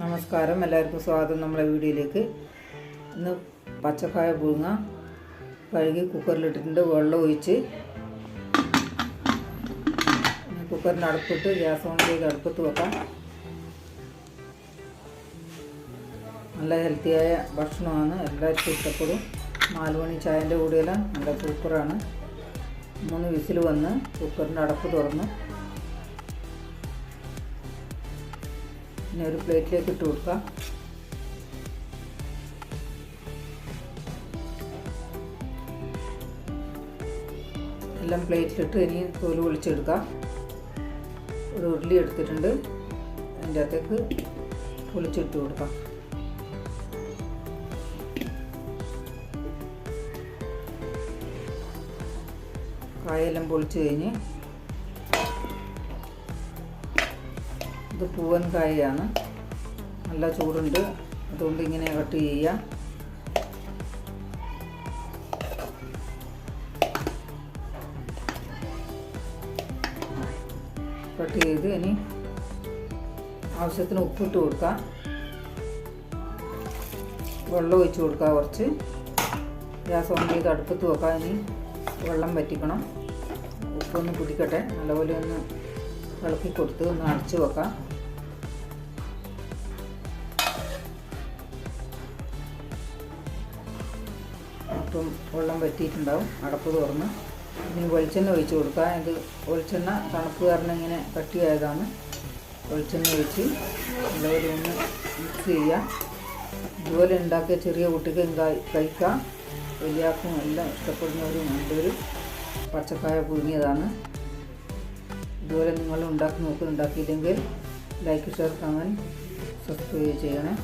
നമസ്കാരം. എല്ലാവർക്കും സ്വാഗതം നമ്മളെ വീഡിയോയിലേക്ക്. ഇന്ന് പച്ചക്കായ പുഴുങ്ങ കഴുകി കുക്കറിലിട്ടിട്ടുണ്ട്. വെള്ളം ഒഴിച്ച് കുക്കറിന് അടുപ്പിട്ട് ഗ്യാസ് ഓണിലേക്ക് അടുപ്പത്ത് വെക്കാം. നല്ല ഹെൽത്തിയായ ഭക്ഷണമാണ്. എല്ലാവർക്കും ഇഷ്ടപ്പെടും. നാല് മണി ചായന്റെ കൂടെയെല്ലാം നല്ല സൂപ്പറാണ്. മൂന്ന് വിസിൽ വന്ന് കുക്കറിന്റെ അടപ്പ് തുറന്ന്. ഇനി ഒരു പ്ലേറ്റിലേക്ക് ഇട്ട് കൊടുക്കുക എല്ലാം പ്ലേറ്റിലിട്ട് ഇനി തോൽ പൊളിച്ചെടുക്കാം. ഒരു ഉരുളി എടുത്തിട്ടുണ്ട്. അതിന്റെ അകത്തേക്ക് പൊളിച്ചിട്ട് കൊടുക്കാം. കായെല്ലാം പൊളിച്ച് കഴിഞ്ഞ് ഇത് പൂവൻ കായയാണ് നല്ല ചൂടുണ്ട്. അതുകൊണ്ട് ഇങ്ങനെ കട്ട് ചെയ്യാം. കട്ട് ചെയ്ത് ഇനി ആവശ്യത്തിന് ഉപ്പിട്ട് കൊടുക്കാം. വെള്ളം ഒഴിച്ച് കൊടുക്കാം കുറച്ച്. ഗ്യാസ് ഓൺ ചെയ്ത് അടുപ്പത്ത് വെക്കാം. ഇനി വെള്ളം വറ്റിക്കണം. ഉപ്പൊന്ന് പിടിക്കട്ടെ നല്ലപോലെ ഒന്ന് ഇളക്കി കൊടുത്ത് ഒന്ന് അടച്ചു വെക്കാം. അപ്പം വെള്ളം വറ്റിയിട്ടുണ്ടാവും. അടപ്പ് തുറന്ന്. ഇനി വെളിച്ചെണ്ണ ഒഴിച്ച് കൊടുക്കാം. ഇത് വെളിച്ചെണ്ണ തണുപ്പ് കാരണം ഇങ്ങനെ കട്ടിയായതാണ്. വെളിച്ചെണ്ണ ഒഴിച്ച് എല്ലാവരും ഒന്ന് മിക്സ് ചെയ്യുക. ഇതുപോലെ ഉണ്ടാക്കിയ ചെറിയ കുട്ടിക്ക് കഴിക്കാം? വലിയാക്കും എല്ലാം ഇഷ്ടപ്പെടുന്നവരും നല്ലൊരു പച്ചക്കായ പുഴുങ്ങിയതാണ്. ഇതുപോലെ നിങ്ങൾ ഉണ്ടാക്കി നോക്കുന്നുണ്ടാക്കിയില്ലെങ്കിൽ ലൈക്ക് ഷെയർ കമന്റ് സബ്സ്ക്രൈബ് ചെയ്യണേ.